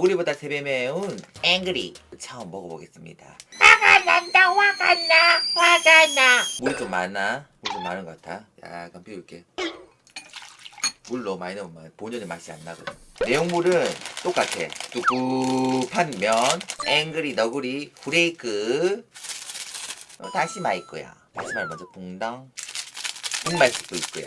너구리보다 3배 매운 앵그리 처음 먹어보겠습니다. 화가 난다 화가 나 화가 나 물이 좀 많아. 물좀 많은 것 같아. 약간 비울게. 물 너무 많이 넣으면 본연의 맛이 안 나거든. 내용물은 똑같아. 뚜굽한 면, 앵그리, 너구리, 후레이크, 어, 다시마 있고요. 다시마를 먼저 붕당. 분말 스프 있고요.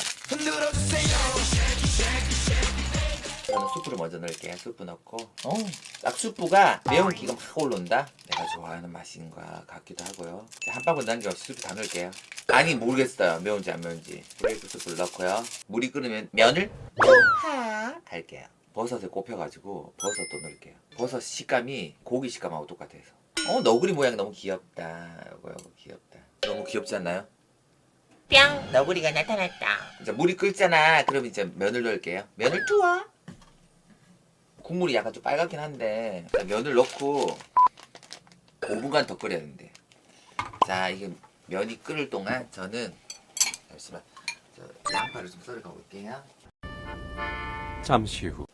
저는 수프를 먼저 넣을게요. 수프 넣고. 어, 딱 수프가 매운 기가 막 올라온다. 내가 좋아하는 맛인 것 같기도 하고요. 자, 한 방울 남겨 수프 다 넣을게요. 아니 모르겠어요. 매운지 안 매운지. 브레이크 수프를 넣고요. 물이 끓으면 면을 팍 갈게요. 버섯을 꼽혀가지고 버섯도 넣을게요. 버섯 식감이 고기 식감하고 똑같아서. 어 너구리 모양 너무 귀엽다. 이거 이거 귀엽다. 너무 귀엽지 않나요? 뿅 너구리가 나타났다 이제 물이 끓잖아. 그럼 이제 면을 넣을게요. 면을 투어. 국물이 약간 좀 빨갛긴 한데 자, 면을 넣고 5분간 더 끓여야 되는데. 자 이게 면이 끓을 동안 저는 잠시만 저 양파를 좀 썰어 가볼게요. 잠시 후.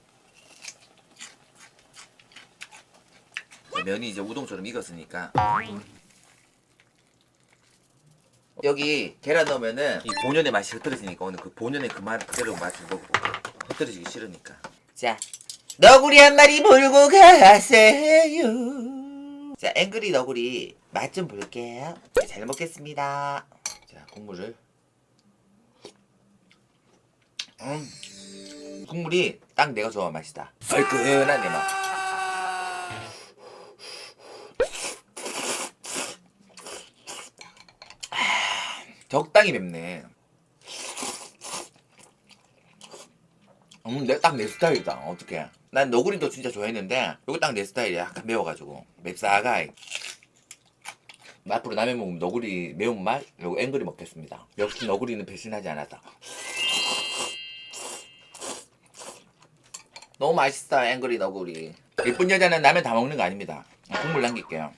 자, 면이 이제 우동처럼 익었으니까 여기 계란 넣으면은 이 본연의 맛이 흐트러지니까 오늘 그 본연의 그 맛 그대로 맛을 먹고 흐트러지기 싫으니까 자 너구리 한 마리 몰고 가세요. 자 앵그리 너구리 맛 좀 볼게요. 자, 잘 먹겠습니다. 자 국물을. 음. 국물이 딱 내가 좋아하는 맛이다. 얼큰한 내 맛. 적당히 맵네. 음, 딱 내 스타일이다. 어떡해. 난 너구리도 진짜 좋아했는데, 이거 딱 내 스타일이야. 약간 매워가지고. 맵싸가. 앞으로 라면 먹으면 너구리 매운맛, 그리고 앵그리 먹겠습니다. 역시 너구리는 배신하지 않았다. 너무 맛있어, 앵그리 너구리. 예쁜 여자는 라면 다 먹는 거 아닙니다. 국물 남길게요.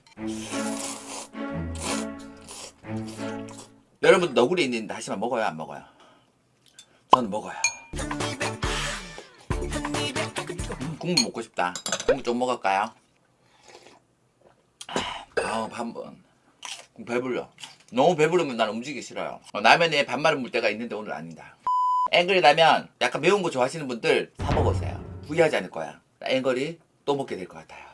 여러분 너구리 있는 다시마 먹어요 안 먹어요? 저는 먹어요. 음, 국물 먹고 싶다. 국물 좀 먹을까요? 아, 한번 배불러. 너무 배부르면 난 움직이기 싫어요. 어, 라면에 반말을 물 때가 있는데 오늘 아니다. 앵그리 라면 약간 매운 거 좋아하시는 분들 사 먹으세요. 후회하지 않을 거야. 앵그리 또 먹게 될 것 같아요.